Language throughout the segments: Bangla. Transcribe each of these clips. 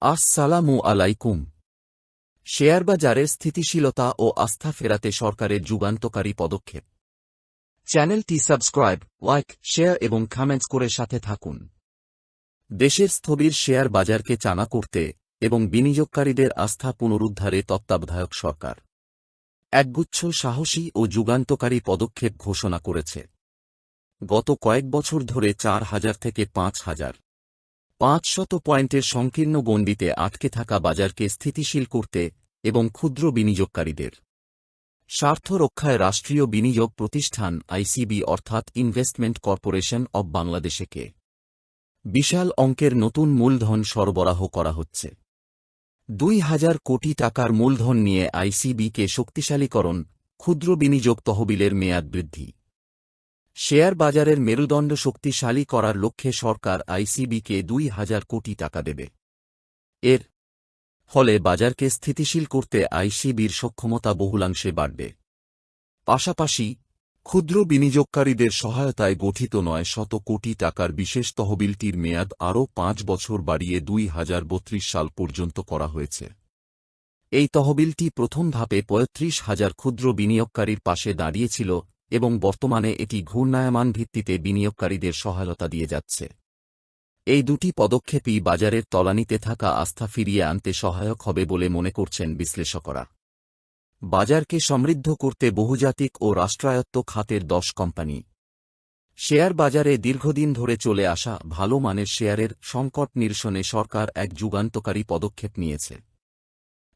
আসসালামু আলাইকুম। শেয়ার বাজারের স্থিতিশীলতা ও আস্থা ফেরাতে সরকারের যুগান্তকারী পদক্ষেপ। চ্যানেলটি সাবস্ক্রাইব, লাইক, শেয়ার এবং কমেন্টস করে সাথে থাকুন। দেশের স্থবির শেয়ার বাজারকে চানা করতে এবং বিনিয়োগকারীদের আস্থা পুনরুদ্ধারে তত্ত্বাবধায়ক সরকার। একগুচ্ছ সাহসী ও যুগান্তকারী পদক্ষেপ ঘোষণা করেছে। গত কয়েক বছর ধরে চার হাজার থেকে পাঁচ হাজার পাঁচশত পয়েন্টের সংকীর্ণ গণ্ডিতে আটকে থাকা বাজারকে স্থিতিশীল করতে এবং ক্ষুদ্র বিনিয়োগকারীদের স্বার্থ রক্ষায় রাষ্ট্রীয় বিনিয়োগ প্রতিষ্ঠান আইসিবি অর্থাৎ ইনভেস্টমেন্ট কর্পোরেশন অব বাংলাদেশেকে বিশাল অঙ্কের নতুন মূলধন সরবরাহ করা হচ্ছে। দুই হাজার কোটি টাকার মূলধন নিয়ে আইসিবিকে শক্তিশালীকরণ, ক্ষুদ্র বিনিয়োগ তহবিলের মেয়াদ বৃদ্ধি। শেয়ার বাজারের মেরুদণ্ড শক্তিশালী করার লক্ষ্যে সরকার আইসিবিকে দুই হাজার কোটি টাকা দেবে। এর ফলে বাজারকে স্থিতিশীল করতে আইসিবির সক্ষমতা বহুলাংশে বাড়বে। পাশাপাশি, ক্ষুদ্র বিনিয়োগকারীদের সহায়তায় গঠিত নয় শত কোটি টাকার বিশেষ তহবিলটির মেয়াদ আরও পাঁচ বছর বাড়িয়ে দুই হাজার বত্রিশ সাল পর্যন্ত করা হয়েছে। এই তহবিলটি প্রথম ধাপে পঁয়ত্রিশ হাজার ক্ষুদ্র বিনিয়োগকারীর পাশে দাঁড়িয়েছিল এবং বর্তমানে এটি ঘূর্ণায়মান ভিত্তিতে বিনিয়োগকারীদের সহায়তা দিয়ে যাচ্ছে। এই দুটি পদক্ষেপই বাজারের তলানিতে থাকা আস্থা ফিরিয়ে আনতে সহায়ক হবে বলে মনে করছেন বিশ্লেষকরা। বাজারকে সমৃদ্ধ করতে বহুজাতিক ও রাষ্ট্রায়ত্ত খাতের দশ কোম্পানি। শেয়ার বাজারে দীর্ঘদিন ধরে চলে আসা ভালো মানের শেয়ারের সংকট নিরসনে সরকার এক যুগান্তকারী পদক্ষেপ নিয়েছে।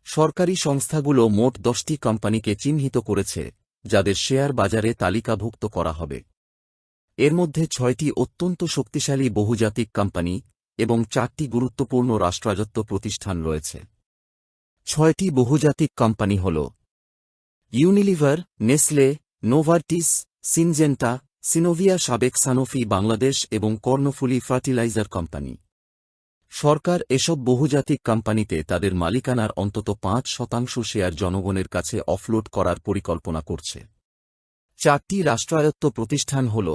সরকারি সংস্থাগুলো মোট দশটি কোম্পানিকে চিহ্নিত করেছে। যাদের শেয়ার বাজারে তালিকাভুক্ত করা হবে। এর মধ্যে ছয়টি অত্যন্ত শক্তিশালী বহুজাতিক কোম্পানি এবং চারটি গুরুত্বপূর্ণ রাষ্ট্রায়ত্ত প্রতিষ্ঠান রয়েছে। ছয়টি বহুজাতিক কোম্পানি হল Unilever, Nestle, Novartis, Syngenta, Synovia সাবেক সানোফি বাংলাদেশ এবং কর্ণফুলি ফার্টিলাইজার কোম্পানি। সরকার এসব বহুজাতিক কোম্পানিতে তাদের মালিকানার অন্তত পাঁচ শতাংশ শেয়ার জনগণের কাছে অফলোড করার পরিকল্পনা করছে। চারটি রাষ্ট্রায়ত্ত প্রতিষ্ঠান হল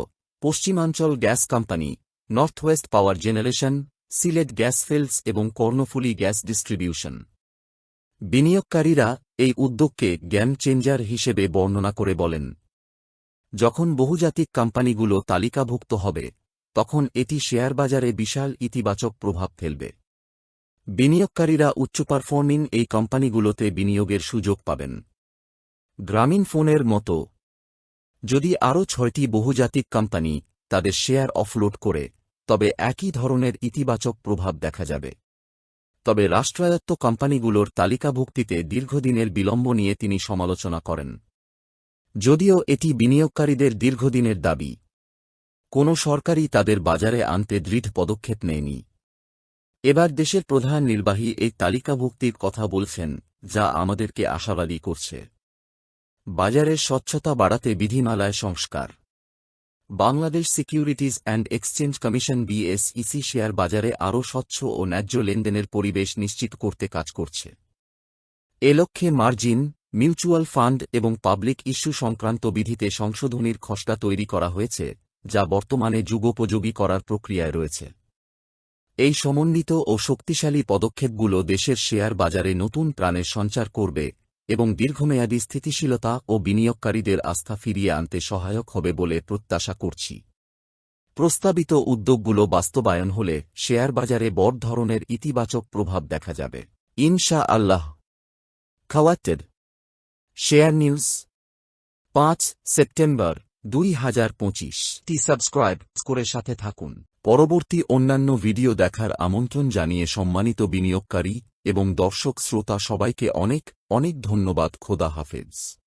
পশ্চিমাঞ্চল gas company north west power generation, Sylhet gas fields এবং কর্ণফুলি গ্যাস ডিস্ট্রিবিউশন। বিনিয়োগকারীরা এই উদ্যোগকে জ্ঞান চেঞ্জার হিসেবে বর্ণনা করে বলেন। যখন বহুজাতিক কোম্পানিগুলো তালিকাভুক্ত হবে তখন এটি শেয়ার বাজারে বিশাল ইতিবাচক প্রভাব ফেলবে। বিনিয়োগকারীরা উচ্চ পারফর্মিং এই কোম্পানিগুলোতে বিনিয়োগের সুযোগ পাবেন। গ্রামীণ ফোনের মতো, যদি আরও ছয়টি বহুজাতিক কোম্পানি তাদের শেয়ার অফলোড করে, তবে একই ধরনের ইতিবাচক প্রভাব দেখা যাবে। তবে রাষ্ট্রায়ত্ত কোম্পানিগুলোর তালিকাভুক্তিতে দীর্ঘদিনের বিলম্ব নিয়ে তিনি সমালোচনা করেন। যদিও এটি বিনিয়োগকারীদের দীর্ঘদিনের দাবি কোনো সরকারই তাদের বাজারে আনতে দৃঢ় পদক্ষেপ নেয়নি। এবার দেশের প্রধান নির্বাহী এই তালিকাভুক্তির কথা বলছেন, যা আমাদেরকে আশাবাদী করছে। বাজারের স্বচ্ছতা বাড়াতে বিধিমালায় সংস্কার। Bangladesh securities and exchange commission BSEC share বাজারে আরও স্বচ্ছ ও ন্যায্য লেনদেনের পরিবেশ নিশ্চিত করতে কাজ করছে। এ লক্ষ্যে মার্জিন, মিউচুয়াল ফান্ড এবং পাবলিক ইস্যু সংক্রান্ত বিধিতে সংশোধনীর খসড়া তৈরি করা হয়েছে। যা বর্তমানে যুগোপযোগী করার প্রক্রিয়ায় রয়েছে। এই সমন্বিত ও শক্তিশালী পদক্ষেপগুলো দেশের শেয়ার বাজারে নতুন প্রাণের সঞ্চার করবে এবং দীর্ঘমেয়াদী স্থিতিশীলতা ও বিনিয়োগকারীদের আস্থা ফিরিয়ে আনতে সহায়ক হবে বলে প্রত্যাশা করছি। প্রস্তাবিত উদ্যোগগুলো বাস্তবায়ন হলে শেয়ার বাজারে বড় ধরনের ইতিবাচক প্রভাব দেখা যাবে। ইনশা আল্লাহ খাওয়াটেড শেয়ার নিউজ। পাঁচ সেপ্টেম্বর। দুই হাজার পঁচিশ। টি সাবস্ক্রাইব করে সাথে থাকুন। পরবর্তী অন্যান্য ভিডিও দেখার আমন্ত্রণ জানিয়ে সম্মানিত বিনিয়োগকারী এবং দর্শক শ্রোতা সবাইকে অনেক অনেক ধন্যবাদ। খোদা হাফেজ।